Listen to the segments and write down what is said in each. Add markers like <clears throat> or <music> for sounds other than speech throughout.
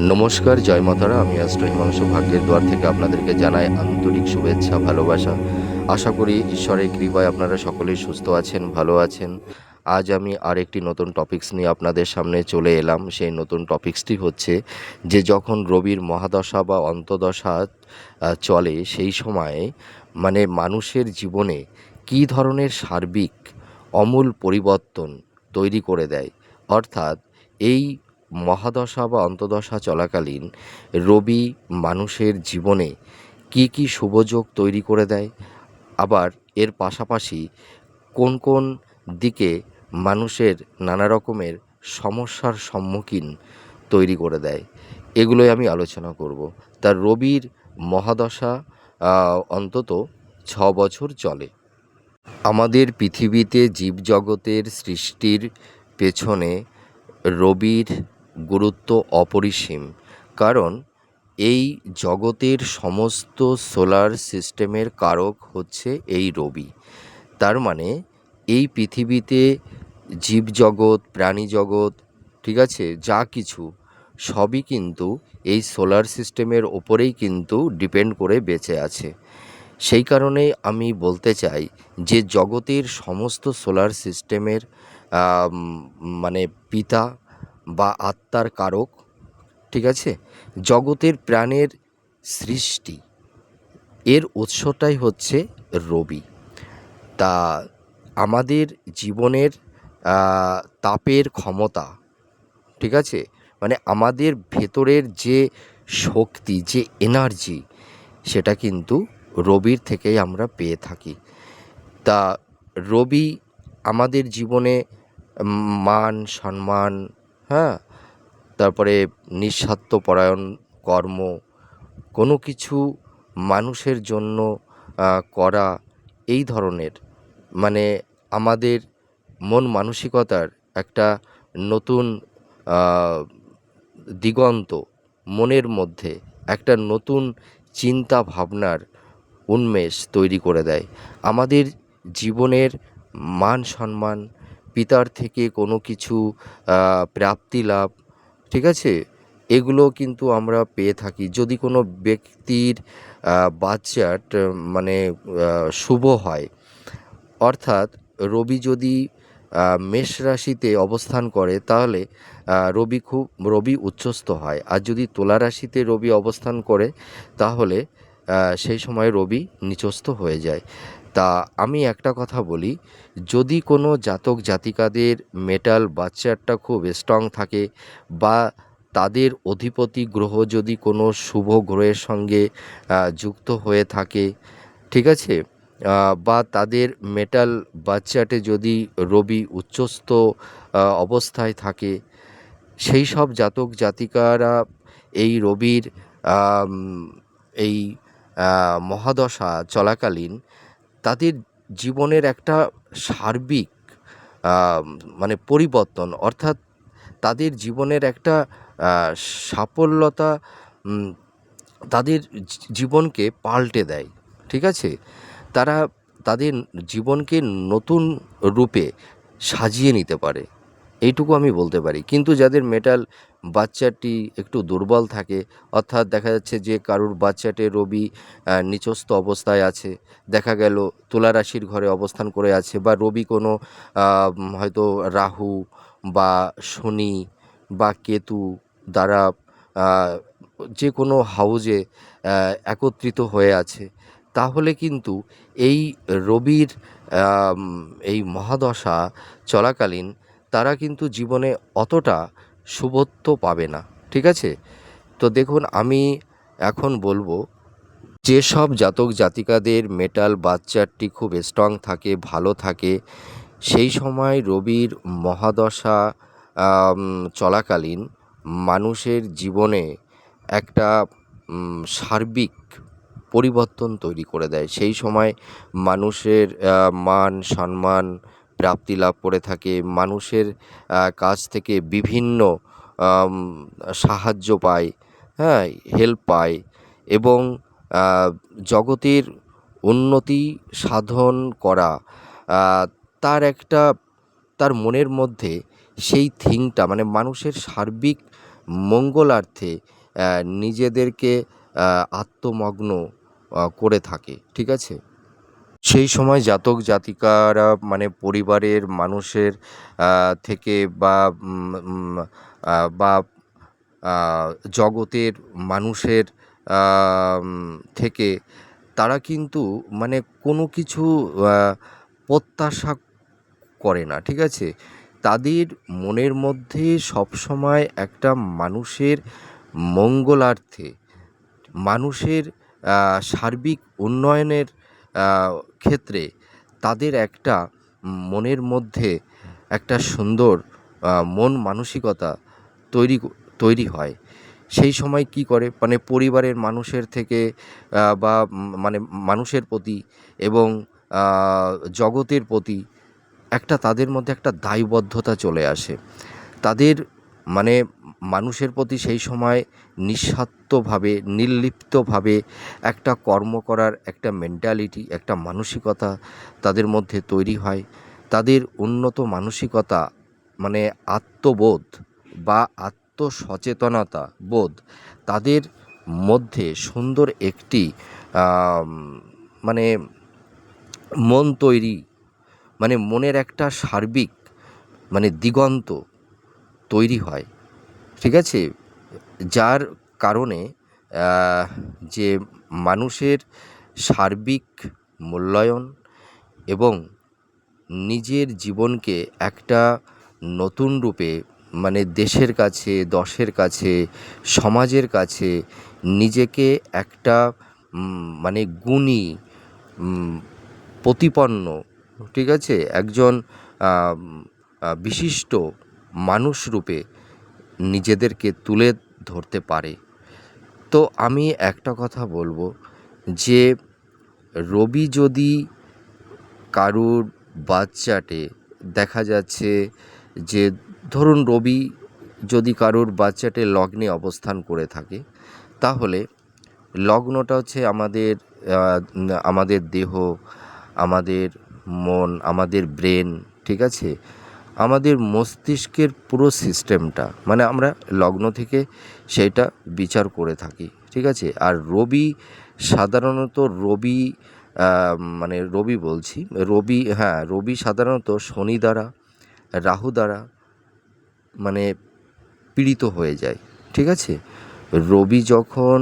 নমস্কার, জয় মাতারা। আমি অ্যাস্ট্রো হিমাংশু ভাগ্যের দ্বার থেকে আপনাদেরকে জানাই আন্তরিক শুভেচ্ছা, ভালোবাসা। আশা করি ঈশ্বরের কৃপায় আপনারা সকলেই সুস্থ আছেন, ভালো আছেন। আজ আমি আরেকটি নতুন টপিকস নিয়ে আপনাদের সামনে চলে এলাম। সেই নতুন টপিকসটি হচ্ছে যে যখন রবির মহাদশা বা অন্তদশা চলে, সেই সময়ে মানে মানুষের জীবনে কী ধরনের সার্বিক অমূল পরিবর্তন তৈরি করে দেয়? অর্থাৎ এই মহাদশা বা অন্তদশা চলাকালীন রবি মানুষের জীবনে কি কি শুভযোগ তৈরি করে দেয়? আবার এর পাশাপাশি কোন কোন দিকে মানুষের নানা রকমের সমস্যার সম্মুখীন তৈরি করে দেয়? এগুলোই আমি আলোচনা করব। তার রবির মহাদশা অন্তত ছ বছর চলে। আমাদের পৃথিবীতে জীবজগতের সৃষ্টির পেছনে রবির গুরুত্ব অপরিসীম। কারণ, এই জগতের সমস্ত সোলার সিস্টেমের কারক হচ্ছে এই রবি। তার মানে এই পৃথিবীতে জীবজগৎ প্রাণী জগৎ ঠিক আছে, যা কিছু, সবই কিন্তু এই সোলার সিস্টেমের ওপরেই কিন্তু ডিপেন্ড করে বেঁচে আছে। সেই কারণেই আমি বলতে চাই যে, জগতের সমস্ত সোলার সিস্টেমের মানে পিতা বা আত্মার কারক, ঠিক আছে? জগতের প্রাণের সৃষ্টি। এর উৎসটাই হচ্ছে রবি। তা আমাদের জীবনের তাপের ক্ষমতা, ঠিক আছে? মানে আমাদের ভেতরের যে শক্তি, যে এনার্জি, সেটা কিন্তু রবির থেকেই আমরা পেয়ে থাকি। তা রবি আমাদের জীবনে মান, সম্মান হ্যাঁ তারপরে নিঃস্বার্থপরায়ণ কর্ম, কোনো কিছু মানুষের জন্য করা এই ধরনের মানে আমাদের মন মানসিকতার একটা নতুন দিগন্ত মনের মধ্যে একটা নতুন চিন্তা ভাবনার উন্মেষ তৈরি করে দেয়। আমাদের জীবনের মান সম্মান পিতার থেকে কোনো কিছু প্রাপ্তি লাভ, ঠিক আছে? এগুলো কিন্তু আমরা পেয়ে থাকি। যদি কোনো ব্যক্তির বাচ্চার মানে শুভ হয়, অর্থাৎ রবি যদি মেষ রাশিতে অবস্থান করে, তাহলে রবি খুব, রবি উচ্চস্থ হয়। আর যদি তুলা রাশিতে রবি অবস্থান করে, তাহলে সেই সময় রবি নিচস্থ হয়ে যায়। তা আমি একটা কথা বলি, যদি কোনো জাতক জাতিকাদের মেটাল বাচ্চারটা খুব স্ট্রং থাকে বা তাদের অধিপতি গ্রহ যদি কোনো শুভ গ্রহের সঙ্গে যুক্ত হয়ে থাকে, ঠিক আছে? বা তাদের মেটাল বাচ্চাটে যদি রবি উচ্চস্থ অবস্থায় থাকে, সেই সব জাতক জাতিকারা এই রবির এই মহাদশা চলাকালীন তাদের জীবনের একটা সার্বিক মানে পরিবর্তন, অর্থাৎ তাদের জীবনের একটা সাফল্যতা তাদের জীবনকে পাল্টে দেয়, ঠিক আছে? তারা তাদের জীবনকে নতুন রূপে সাজিয়ে নিতে পারে, এইটুকু আমি বলতে পারি। কিন্তু যাদের মেটাল বাচ্চাটি একটু দুর্বল থাকে, অর্থাৎ দেখা যাচ্ছে যে কারুর বাচ্চাটি রবি নিচস্থ অবস্থায় আছে। দেখা গেল তুলা রাশির ঘরে অবস্থান করে আছে বা রবি কোনো হয়তো রাহু বা শনি বা কেতু দ্বারা যে কোনো হাউজে একত্রিত হয়ে আছে। তাহলে কিন্তু এই রবির এই মহাদশা চলাকালীন তারা কিন্তু জীবনে অতটা শুভত্ব পাবে না, ঠিক আছে? তো দেখুন, আমি এখন বলব, যেসব জাতক জাতিকাদের মেটাল বাচ্চারটি খুব স্ট্রং থাকে, ভালো থাকে, সেই সময় রবির মহাদশা চলাকালীন মানুষের জীবনে একটা সার্বিক পরিবর্তন তৈরি করে দেয়। সেই সময় মানুষের মান, সম্মান, প্রাপ্তি লাভ করে থাকে, মানুষের কাছ থেকে বিভিন্ন সাহায্য পায় হ্যাঁ হেল্প পায় এবং জগতের উন্নতি সাধন করা তার একটা, তার মনের মধ্যে সেই থিংটা মানে মানুষের সার্বিক মঙ্গলার্থে নিজেদেরকে আত্মমগ্ন করে থাকে, ঠিক আছে? সেই সময় জাতক জাতিকারা মানে পরিবারের মানুষের থেকে বা বা জগতের মানুষের থেকে তারা কিন্তু মানে কোনো কিছু প্রত্যাশা করে না, ঠিক আছে? তাদের মনের মধ্যে সবসময় একটা মানুষের মঙ্গলার্থে, মানুষের সার্বিক উন্নয়নের ক্ষেত্রে তাদের একটা মনের মধ্যে একটা সুন্দর মন মানসিকতা তৈরি তৈরি হয়। সেই সময় কি করে? মানে পরিবারের মানুষের থেকে বা মানে মানুষের প্রতি এবং জগতের প্রতি একটা তাদের মধ্যে একটা দায়বদ্ধতা চলে আসে। তাদের মানে মানুষের প্রতি সেই সময় নিঃস্বার্থভাবে, নির্লিপ্তভাবে একটা কর্ম করার একটা মেন্টালিটি একটা মানসিকতা তাদের মধ্যে তৈরি হয়। তাদের উন্নত মানসিকতা মানে আত্মবোধ বা আত্মসচেতনতা বোধ তাদের মধ্যে সুন্দর একটি মানে মন তৈরি মানে মনের একটা সার্বিক মানে দিগন্ত তৈরি হয়। ঠিক আছে? যার কারণে যে মানুষের সার্বিক মূল্যায়ন এবং নিজের জীবনকে একটা নতুন রূপে মানে দেশের কাছে, দশের কাছে, সমাজের কাছে নিজেকে একটা মানে গুণী প্রতিপন্ন, ঠিক আছে? একজন বিশিষ্ট মানুষ রূপে নিজেদেরকে তুলে ধরতে পারে। তো আমি একটা কথা বলব যে, রবি যদি কারুর বাচ্চাটে দেখা যাচ্ছে যে ধরুন রবি যদি কারুর বাচ্চাটে লগ্নে অবস্থান করে থাকে, তাহলে লগ্নটা হচ্ছে আমাদের আমাদের দেহ, আমাদের মন, আমাদের ব্রেন, ঠিক আছে? আমাদের মস্তিষ্কের পুরো সিস্টেমটা মানে আমরা লগ্ন থেকে সেইটা বিচার করে থাকি, ঠিক আছে? আর রবি, সাধারণত রবি মানে রবি বলছি, রবি হ্যাঁ রবি সাধারণত শনি দ্বারা রাহু দ্বারা মানে পীড়িত হয়ে যায়, ঠিক আছে? রবি যখন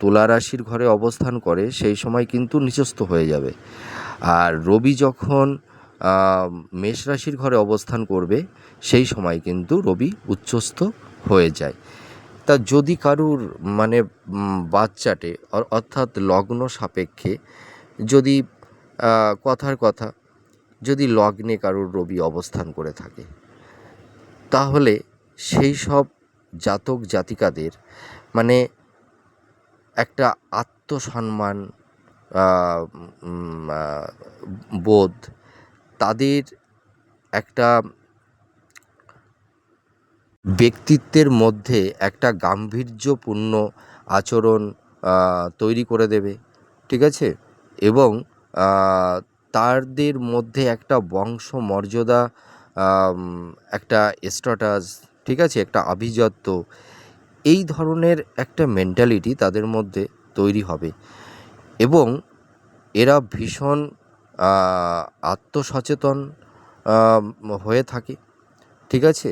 তুলা রাশির ঘরে অবস্থান করে, সেই সময় কিন্তু নিচস্থ হয়ে যাবে। আর রবি যখন মেষ রাশির ঘরে অবস্থান করবে, সেই সময় কিন্তু রবি উচ্চস্থ হয়ে যায়। তা যদি কারুর মানে বাচ্চাটে অর্থাৎ লগ্ন সাপেক্ষে যদি কথার কথা যদি লগ্নে কারুর রবি অবস্থান করে থাকে। তাহলে সেই সব জাতক জাতিকাদের মানে একটা আত্মসম্মান বোধ, তাদের একটা ব্যক্তিত্বের মধ্যে একটা গাম্ভীর্যপূর্ণ আচরণ তৈরি করে দেবে, ঠিক আছে? এবং তাদের মধ্যে একটা বংশ মর্যাদা একটা স্ট্যাটাস ঠিক আছে? একটা আভিজাত্য, এই ধরনের একটা মেন্টালিটি তাদের মধ্যে তৈরি হবে। এবং এরা ভীষণ আত্মসচেতন হয়ে থাকে, ঠিক আছে?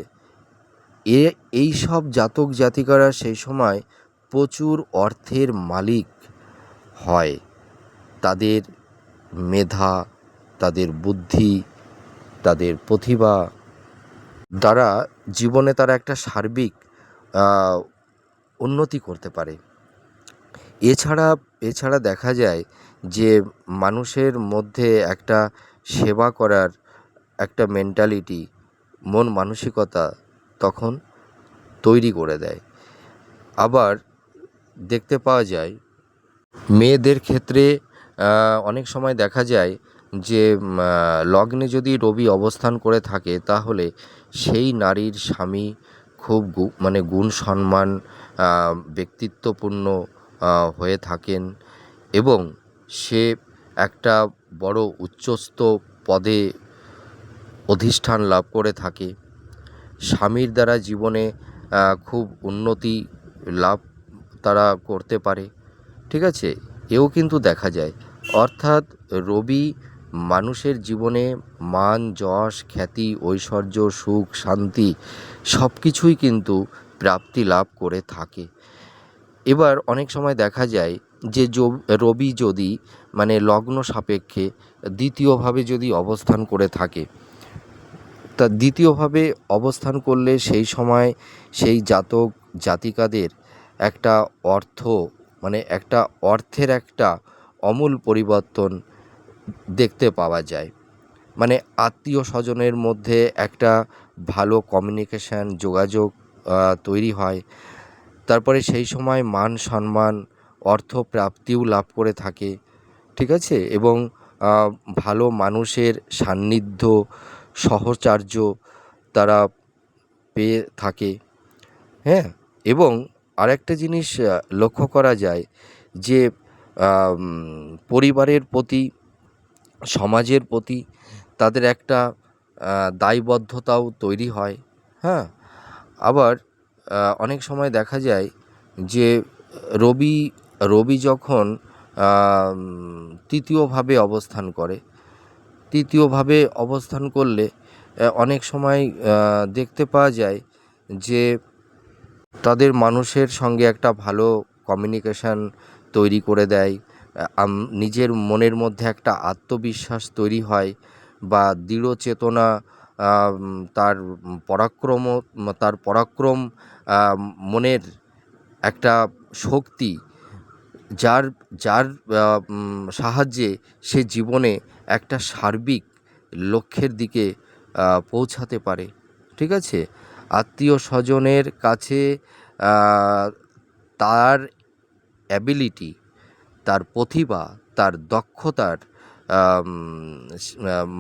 এ, এই সব জাতক জাতিকারা সেই সময় প্রচুর অর্থের মালিক হয়। তাদের মেধা তাদের বুদ্ধি, তাদের প্রতিভা দ্বারা জীবনে তারা একটা সার্বিক উন্নতি করতে পারে। এছাড়া এছাড়া দেখা যায় যে মানুষের মধ্যে একটা সেবা করার একটা মেন্টালিটি মন মানসিকতা তখন তৈরি করে দেয়। আবার দেখতে পাওয়া যায়, মেয়েদের ক্ষেত্রে অনেক সময় দেখা যায় যে লগ্নে যদি রবি অবস্থান করে থাকে, তাহলে সেই নারীর স্বামী খুব মানে গুণ সম্মান ব্যক্তিত্বপূর্ণ হয়ে থাকেন এবং সে একটা বড় উচ্চস্থ পদে অধিষ্ঠান লাভ করে থাকে। স্বামীর দ্বারা জীবনে খুব উন্নতি লাভ তারা করতে পারে, ঠিক আছে? এও কিন্তু দেখা যায়। অর্থাৎ রবি মানুষের জীবনে মান, যশ, খ্যাতি, ঐশ্বর্য, সুখ, শান্তি সব কিছুই কিন্তু প্রাপ্তি লাভ করে থাকে। এবার অনেক সময় দেখা যায় যে, রবি যদি মানে লগ্ন সাপেক্ষে দ্বিতীয়ভাবে যদি অবস্থান করে থাকে, তা দ্বিতীয়ভাবে অবস্থান করলে সেই সময় সেই জাতক, জাতিকাদের একটা অর্থ মানে একটা অর্থের একটা অমূল পরিবর্তন দেখতে পাওয়া যায়। মানে আত্মীয় স্বজনের মধ্যে একটা ভালো কমিউনিকেশান যোগাযোগ তৈরি হয়। তারপরে সেই সময় মান সম্মান, অর্থ প্রাপ্তিও লাভ করে থাকে। ঠিক আছে? এবং ভালো মানুষের সান্নিধ্য, সহচার্য তারা পেয়ে থাকে। হ্যাঁ? এবং আরেকটা জিনিস লক্ষ্য করা যায় যে পরিবারের প্রতি সমাজের প্রতি তাদের একটা দায়বদ্ধতাও তৈরি হয় হ্যাঁ? আবার অনেক সময় দেখা যায় যে, রবি রবি যখন তৃতীয়ভাবে অবস্থান করে, তৃতীয়ভাবে অবস্থান করলে অনেক সময় দেখতে পাওয়া যায় যে, তাদের মানুষের সঙ্গে একটা ভালো কমিউনিকেশান তৈরি করে দেয় নিজের মনের মধ্যে একটা আত্মবিশ্বাস তৈরি হয় বা দৃঢ় চেতনা তার পরাক্রম তার পরাক্রম মনের একটা শক্তি যার যার সাহায্যে সে জীবনে একটা সার্বিক লক্ষ্যের দিকে পৌঁছাতে পারে। ঠিক আছে? আত্মীয় স্বজনের কাছে তার অ্যাবিলিটি তার প্রতিভা, তার দক্ষতার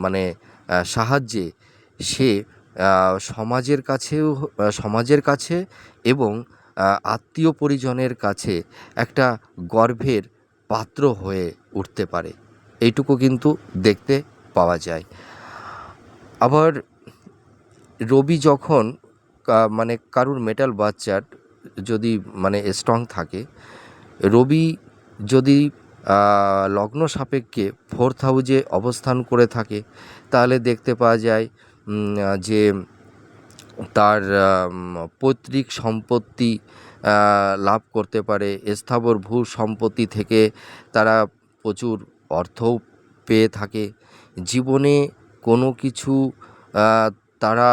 মানে সাহায্যে সে সমাজের কাছেও সমাজের কাছে এবং আত্মীয় পরিজনের কাছে একটা গর্বের পাত্র হয়ে উঠতে পারে। এইটুকু কিন্তু দেখতে পাওয়া যায়। আবার রবি যখন মানে কারুর মেটাল বাচ্চার যদি মানে স্ট্রং থাকে, রবি যদি লগ্ন সাপেক্ষে ফোর্থ হাউজে অবস্থান করে থাকে, তাহলে দেখতে পাওয়া যায় যে তার পৈতৃক সম্পত্তি লাভ করতে পারে। স্থাবর ভূ সম্পত্তি থেকে তারা প্রচুর অর্থও পেয়ে থাকে। জীবনে কোনো কিছু তারা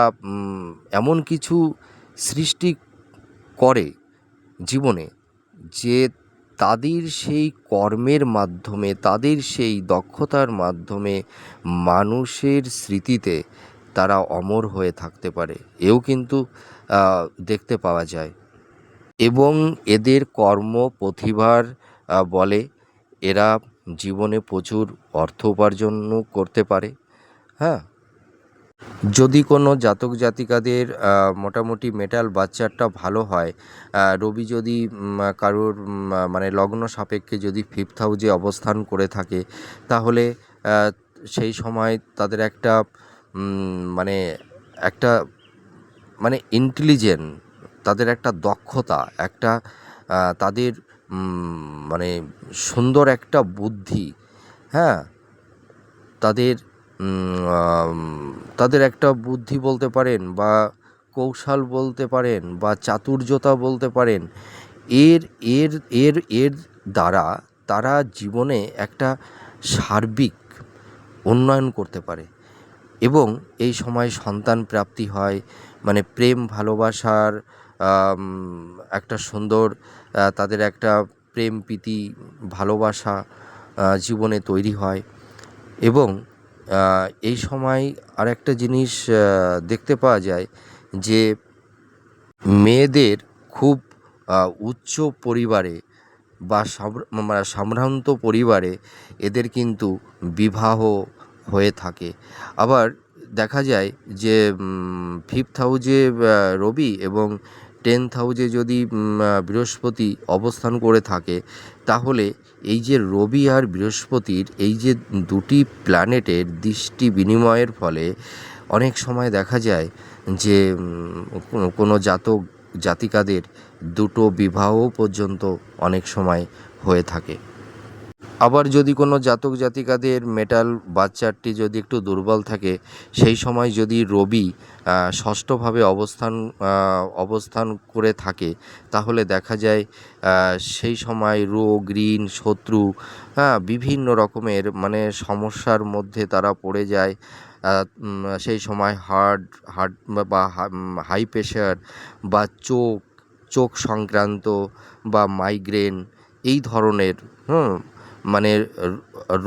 এমন কিছু সৃষ্টি করে জীবনে, যে তাদের সেই কর্মের মাধ্যমে, তাদের সেই দক্ষতার মাধ্যমে মানুষের স্মৃতিতে তারা অমর হয়ে থাকতে পারে। এও কিন্তু দেখতে পাওয়া যায়। এবং এদের কর্ম প্রতিভার বলে এরা জীবনে প্রচুর অর্থ উপার্জনও করতে পারে। হ্যাঁ? যদি কোনো জাতক জাতিকাদের মোটামুটি মেটাল বাচ্চারটা ভালো হয় রবি যদি কারোর মানে লগ্ন সাপেক্ষে যদি ফিফথ হাউজে অবস্থান করে থাকে, তাহলে সেই সময় তাদের একটা মানে একটা মানে ইন্টেলিজেন্ট তাদের একটা দক্ষতা, একটা তাদের মানে সুন্দর একটা বুদ্ধি হ্যাঁ? তাদের তাদের একটা বুদ্ধি বলতে পারেন বা কৌশল বলতে পারেন বা চাতুর্যতা বলতে পারেন, এর এর এর এর দ্বারা তারা জীবনে একটা সার্বিক উন্নয়ন করতে পারে এবং এই সময় সন্তান প্রাপ্তি হয়। মানে প্রেম, ভালোবাসার একটা সুন্দর তাদের একটা প্রেম, প্রীতি, ভালোবাসা জীবনে তৈরি হয় এবং এই সময় আরেকটা জিনিস দেখতে পাওয়া যায় যে মেয়েদের খুব উচ্চ পরিবারে বা মানে সম্ভ্রান্ত পরিবারে এদের কিন্তু বিবাহ হয়ে থাকে। আবার দেখা যায় যে ফিফথ হাউজে রবি এবং টেন্থ হাউজে যদি বৃহস্পতি অবস্থান করে থাকে, তাহলে এই যে রবি আর বৃহস্পতির এই যে দুটি প্ল্যানেটের দৃষ্টি বিনিময়ের ফলে অনেক সময় দেখা যায় যে কোনো- জাতক জাতিকাদের দুটো বিবাহ পর্যন্ত অনেক সময় হয়ে থাকে। আবার যদি কোনো জাতক জাতিকাদের মেটাল বাচ্চাটি যদি একটু দুর্বল থাকে, সেই সময় যদি রবি ষষ্ঠভাবে অবস্থান অবস্থান করে থাকে, তাহলে দেখা যায় সেই সময় রোগ, ঋণ, শত্রু হ্যাঁ বিভিন্ন রকমের মানে সমস্যার মধ্যে তারা পড়ে যায়। সেই সময় হার্ট হার্ট বা হাই প্রেশার বা চোখ চোখ সংক্রান্ত বা মাইগ্রেন এই ধরনের, হুম মানে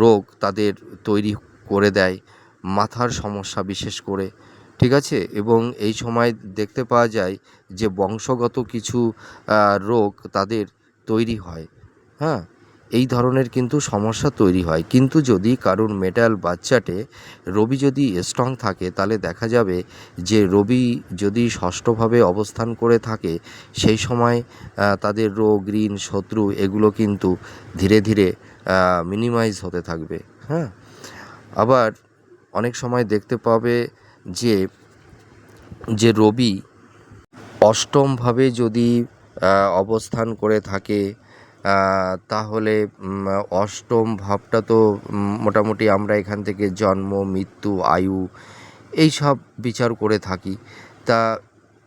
রোগ তাদের তৈরি করে দেয়, মাথার সমস্যা বিশেষ করে, ঠিক আছে? এবং এই সময় দেখতে পাওয়া যায় যে বংশগত কিছু রোগ তাদের তৈরি হয় হ্যাঁ? এই ধরনের কিন্তু সমস্যা তৈরি হয়। কিন্তু যদি কারুর মেটাল বাচ্চাটে রবি যদি স্ট্রং থাকে, তাহলে দেখা যাবে যে রবি যদি ষষ্ঠভাবে অবস্থান করে থাকে, সেই সময় তাদের রোগ, ঋণ, শত্রু এগুলো কিন্তু ধীরে ধীরে মিনিমাইজ হতে থাকবে হ্যাঁ? আবার অনেক সময় দেখতে পাবে যে যে রবি অষ্টমভাবে যদি অবস্থান করে থাকে তাহলে অষ্টম ভাবটা তো মোটামুটি আমরা এখান থেকে জন্ম, মৃত্যু, আয়ু এই সব বিচার করে থাকি। তা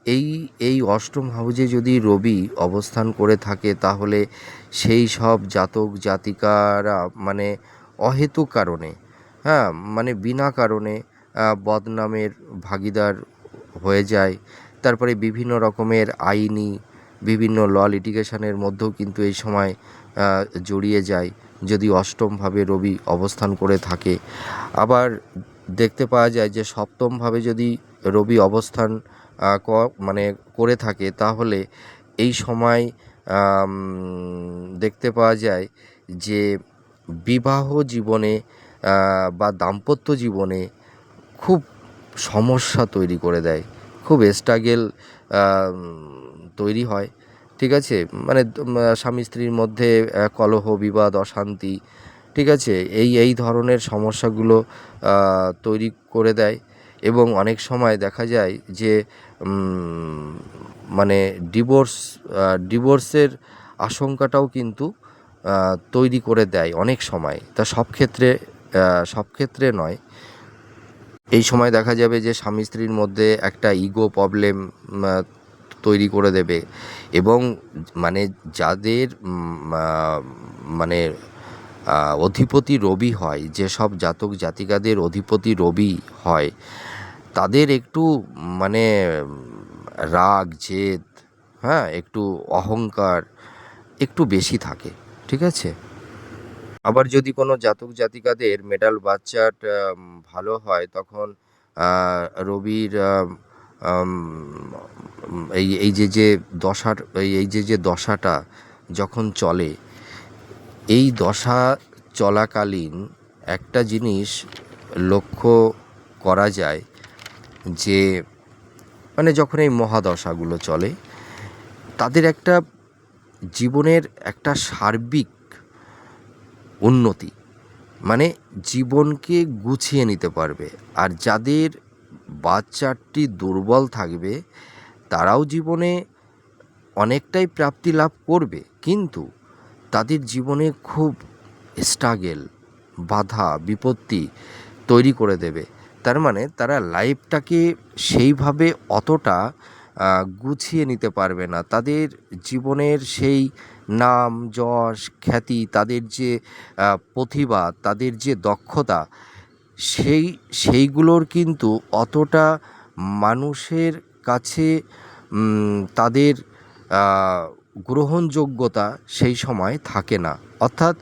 এই এই অষ্টম হাউজে যদি রবি অবস্থান করে থাকে, তাহলে সেই সব জাতক জাতিকারা মানে অহেতুক কারণে হ্যাঁ মানে বিনা কারণে বদনামের ভাগিদার হয়ে যায়। তারপরে বিভিন্ন রকমের আইনি, বিভিন্ন ল লিটিগেশনের মধ্যেও কিন্তু এই সময় জড়িয়ে যায়, যদি অষ্টমভাবে রবি অবস্থান করে থাকে। আবার দেখতে পাওয়া যায় যে সপ্তমভাবে যদি রবি অবস্থান মানে করে থাকে, তাহলে এই সময় দেখতে পাওয়া যায় যে বিবাহ জীবনে বা দাম্পত্য জীবনে খুব সমস্যা তৈরি করে দেয়। খুব স্ট্রাগেল তৈরি হয়। ঠিক আছে? মানে স্বামী স্ত্রীর মধ্যে কলহ, বিবাদ, অশান্তি, ঠিক আছে? এই এই ধরনের সমস্যাগুলো তৈরি করে দেয়। এবং অনেক সময় দেখা যায় যে মানে ডিভোর্স ডিভোর্সের আশঙ্কাটাও কিন্তু তৈরি করে দেয় অনেক সময়। তা সব ক্ষেত্রে সব ক্ষেত্রে নয়। এই সময় দেখা যাবে যে স্বামী স্ত্রীর মধ্যে একটা ইগো প্রবলেম তৈরি করে দেবে। এবং মানে যাদের মানে অধিপতি রবি হয়, যেসব জাতক জাতিকাদের অধিপতি রবি হয় তাদের একটু মানে রাগ জেদ হ্যাঁ একটু অহংকার একটু বেশি থাকে ঠিক আছে? আবার যদি কোনো জাতক জাতিকাদের মেডাল বাচ্চার আম, ভালো হয় তখন রবির এই এই যে যে দশার এই যে যে দশাটা যখন চলে এই দশা চলাকালীন একটা জিনিস লক্ষ্য করা যায় যে মানে যখন এই মহাদশাগুলো চলে, তাদের একটা জীবনের একটা সার্বিক উন্নতি মানে জীবনকে গুছিয়ে নিতে পারবে। আর যাদের বাচ্চাটি দুর্বল থাকবে, তারাও জীবনে অনেকটাই প্রাপ্তি লাভ করবে। কিন্তু তাদের জীবনে খুব স্ট্রাগেল বাধা, বিপত্তি তৈরি করে দেবে। তার মানে তারা লাইফটাকে সেইভাবে অতটা গুছিয়ে নিতে পারবে না। তাদের জীবনের সেই নাম, যশ, খ্যাতি, তাদের যে প্রতিভা, তাদের যে দক্ষতা, সেই, সেইগুলোর কিন্তু অতটা মানুষের কাছে তাদের গ্রহণযোগ্যতা সেই সময় থাকে না। অর্থাৎ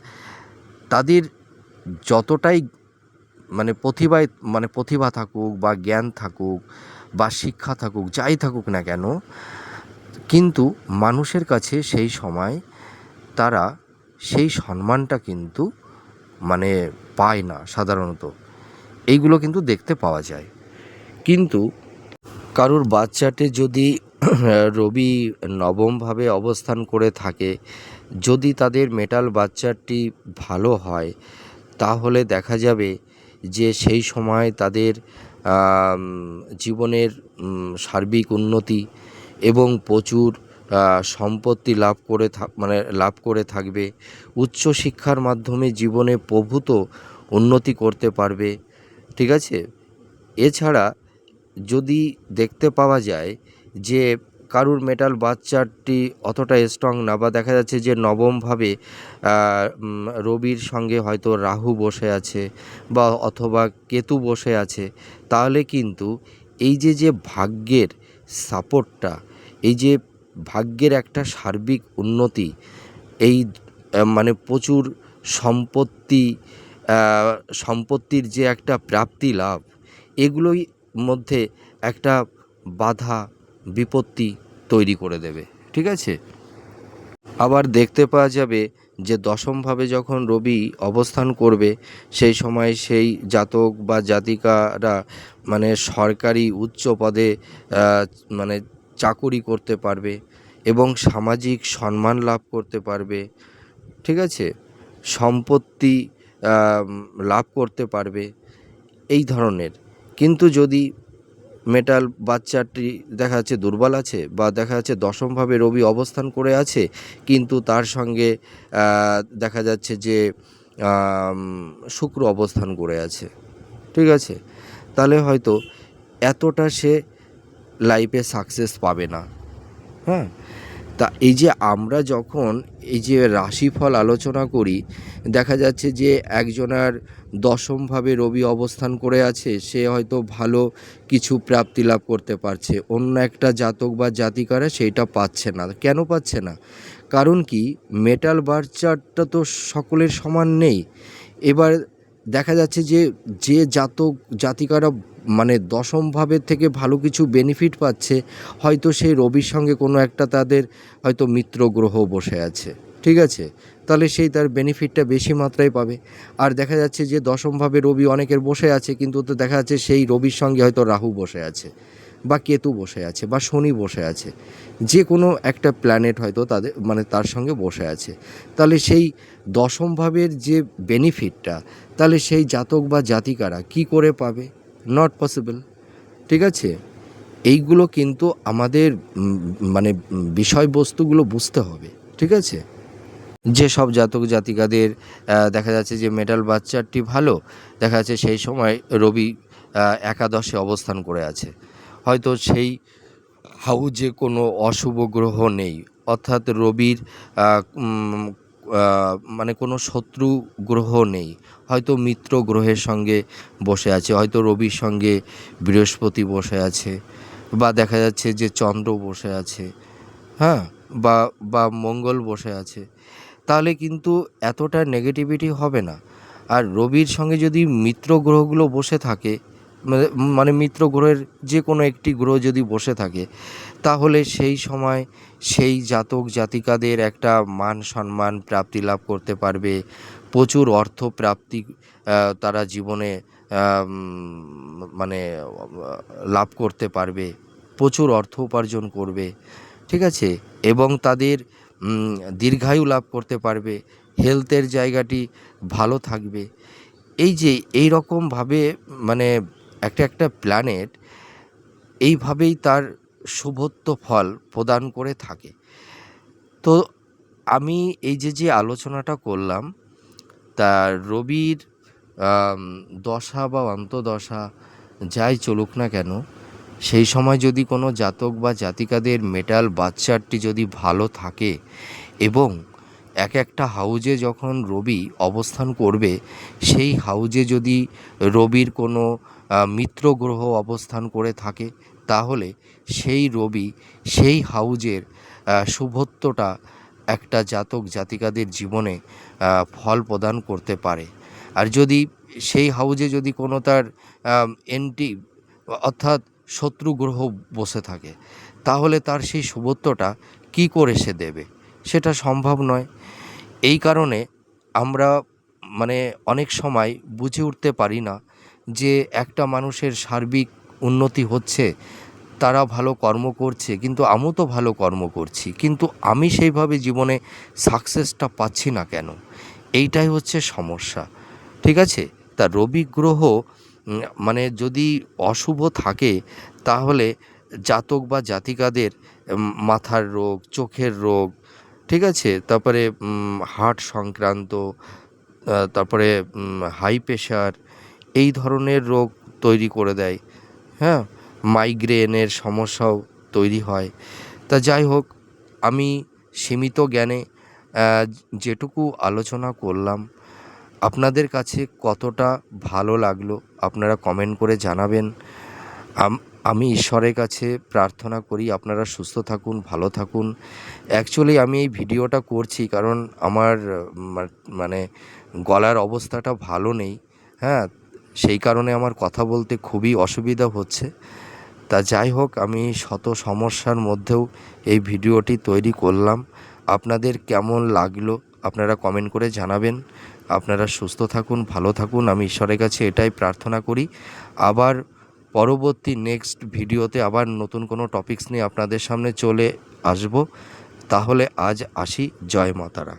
তাদের যতটাই মানে প্রতিভায় মানে প্রতিভা থাকুক বা জ্ঞান থাকুক বা শিক্ষা থাকুক, যাই থাকুক না কেন, কিন্তু মানুষের কাছে সেই সময় তারা সেই সম্মানটা কিন্তু মানে পায় না সাধারণত। এইগুলো কিন্তু দেখতে পাওয়া যায়। কিন্তু কারোর বাচ্চাটে যদি <clears throat> রবি নবমভাবে অবস্থান করে থাকে, যদি তাদের মেটাল বাচ্চাটি ভালো হয়, তাহলে দেখা যাবে যে সেই সময় তাদের জীবনের সার্বিক উন্নতি এবং প্রচুর সম্পত্তি লাভ করে মানে লাভ করে থাকবে উচ্চশিক্ষার মাধ্যমে জীবনে প্রভূত উন্নতি করতে পারবে, ঠিক আছে? এছাড়া যদি দেখতে পাওয়া যায় যে কারুর মেটাল বাচ্চাটি অতটা স্ট্রং না বা দেখা যাচ্ছে যে নবমভাবে রবির সঙ্গে হয়তো রাহু বসে আছে বা অথবা কেতু বসে আছে। তাহলে কিন্তু এই যে যে ভাগ্যের সাপোর্টটা, এই যে ভাগ্যের একটা সার্বিক উন্নতি, এই মানে প্রচুর সম্পত্তি সম্পত্তির যে একটা প্রাপ্তি লাভ, এগুলোই মধ্যে একটা বাধা বিপত্তি তৈরি করে দেবে, ঠিক আছে? আবার দেখতে পাওয়া যাবে যে দশমভাবে যখন রবি অবস্থান করবে, সেই সময় সেই জাতক বা জাতিকারা মানে সরকারি উচ্চ পদে মানে চাকুরি করতে পারবে এবং সামাজিক সম্মান লাভ করতে পারবে, ঠিক আছে? সম্পত্তি লাভ করতে পারবে, এই ধরনের। কিন্তু যদি মেটাল বাচ্চাটি দেখা যাচ্ছে দুর্বল আছে বা দেখা যাচ্ছে দশমভাবে রবি অবস্থান করে আছে, কিন্তু তার সঙ্গে দেখা যাচ্ছে যে শুক্র অবস্থান করে আছে। ঠিক আছে? তাহলে হয়তো এতটা সে লাইফে সাকসেস পাবে না। হ্যাঁ? তা এই যে আমরা যখন এই যে রাশিফল আলোচনা করি, দেখা যাচ্ছে যে একজনার দশমভাবে রবি অবস্থান করে আছে, সে হয়তো ভালো কিছু প্রাপ্তি লাভ করতে পারছে। অন্য একটা জাতক বা জাতিকারা সেইটা পাচ্ছে না। কেন পাচ্ছে না? কারণ কি, মেটাল বার্চারটা তো সকলের সমান নেই। এবার দেখা যাচ্ছে যে যে জাতক জাতিকারা মানে দশম ভাবের থেকে ভালো কিছু বেনিফিট পাচ্ছে, হয়তো সেই রবির সঙ্গে কোনো একটা তাদের হয়তো মিত্র গ্রহ বসে আছে। ঠিক আছে? তাহলে সেই তার বেনিফিটটা বেশি মাত্রায় পাবে। আর দেখা যাচ্ছে যে দশমভাবে রবি অনেকের বসে আছে, কিন্তু তো দেখা যাচ্ছে সেই রবির সঙ্গে হয়তো রাহু বসে আছে, বা কেতু বসে আছে, বা শনি বসে আছে। যে কোনো একটা প্ল্যানেট হয়তো তাদের মানে তার সঙ্গে বসে আছে। তাহলে সেই দশম ভাবের যে বেনিফিটটা তাহলে সেই জাতক বা জাতিকারা কি করে পাবে? নট পসিবল ঠিক আছে? এইগুলো কিন্তু আমাদের মানে বিষয়বস্তুগুলো বুঝতে হবে। ঠিক আছে? যে সব জাতক জাতিকাদের দেখা যাচ্ছে যে মেটাল বাচ্চারটি ভালো, দেখা যাচ্ছে সেই সময় রবি একাদশে অবস্থান করে আছে। হয়তো সেই হাউজে কোনো অশুভ গ্রহ নেই। অর্থাৎ রবির মানে কোনো শত্রু গ্রহ নেই। হয়তো মিত্র গ্রহের সঙ্গে বসে আছে, হয়তো রবির সঙ্গে বৃহস্পতি বসে আছে, বা দেখা যাচ্ছে যে চন্দ্র বসে আছে হ্যাঁ বা বা মঙ্গল বসে আছে। তাহলে কিন্তু এতটা নেগেটিভিটি হবে না। আর রবির সঙ্গে যদি মিত্র গ্রহগুলো বসে থাকে মানে- মানে মিত্র গ্রহের যে কোনো একটি গ্রহ যদি বসে থাকে, তাহলে সেই সময় সেই জাতক জাতিকাদের একটা মান সম্মান প্রাপ্তি লাভ করতে পারবে। প্রচুর অর্থ প্রাপ্তি তারা জীবনে মানে লাভ করতে পারবে। প্রচুর অর্থ উপার্জন করবে। ঠিক আছে? এবং তাদের দীর্ঘায়ু লাভ করতে পারবে। হেলথের জায়গাটি ভালো থাকবে। এই যে, এই রকমভাবে মানে একটা একটা প্ল্যানেট এইভাবেই তার শুভত্ব ফল প্রদান করে থাকে। তো আমি এই যে যে আলোচনাটা করলাম, তা রবির দশা বা অন্তদশা যাই চলুক না কেন, সেই সময় যদি কোনো জাতক বা জাতিকাদের মেটাল বাচ্চারটি যদি ভালো থাকে এবং এক একটা হাউজে যখন রবি অবস্থান করবে, সেই হাউজে যদি রবির কোনো মিত্র গ্রহ অবস্থান করে থাকে, তাহলে সেই রবি সেই হাউজের শুভত্বটা একটা জাতক জাতিকাদের জীবনে ফল প্রদান করতে পারে। আর যদি সেই হাউজে যদি কোনো তার এন্টি অর্থাৎ শত্রু গ্রহ বসে থাকে, তাহলে তার সেই শুভত্বটা কি করে সে দেবে? সেটা সম্ভব নয়। এই কারণে আমরা মানে অনেক সময় বুঝে উঠতে পারি না যে একটা মানুষের সার্বিক উন্নতি হচ্ছে, তারা ভালো কর্ম করছে, কিন্তু আমিও তো ভালো কর্ম করছি, কিন্তু আমি সেইভাবে জীবনে সাকসেসটা পাচ্ছি না কেন? এইটাই হচ্ছে সমস্যা। ঠিক আছে? তা রবি গ্রহ মানে যদি অশুভ থাকে, তাহলে জাতক বা জাতিকাদের মাথার রোগ, চোখের রোগ, ঠিক আছে? তারপরে হার্ট সংক্রান্ত তারপরে হাই প্রেশার এই ধরনের রোগ তৈরি করে দেয়। হ্যাঁ মাইগ্রেনের সমস্যাও তৈরি হয়। তা যাই হোক, আমি সীমিত জ্ঞানে যেটুকু আলোচনা করলাম, আপনাদের কাছে কতটা ভালো লাগল আপনারা কমেন্ট করে জানাবেন। আমি ঈশ্বরের কাছে প্রার্থনা করি আপনারা সুস্থ থাকুন, ভালো থাকুন। অ্যাকচুয়ালি আমি এই ভিডিওটা করছি কারণ আমার মানে গলার অবস্থাটা ভালো নেই। হ্যাঁ সেই কারণে আমার কথা বলতে খুবই অসুবিধা হচ্ছে। তা যাই হোক, আমি শত সমস্যার মধ্যেও এই ভিডিওটি তৈরি করলাম। আপনাদের কেমন লাগল আপনারা কমেন্ট করে জানাবেন। আপনারা সুস্থ থাকুন, ভালো থাকুন, আমি ঈশ্বরের কাছে এটাই প্রার্থনা করি। আবার পরবর্তী নেক্সট ভিডিওতে আবার নতুন কোনো টপিকস নিয়ে আপনাদের সামনে চলে আসব। তাহলে আজ আসি, জয় মাতারা।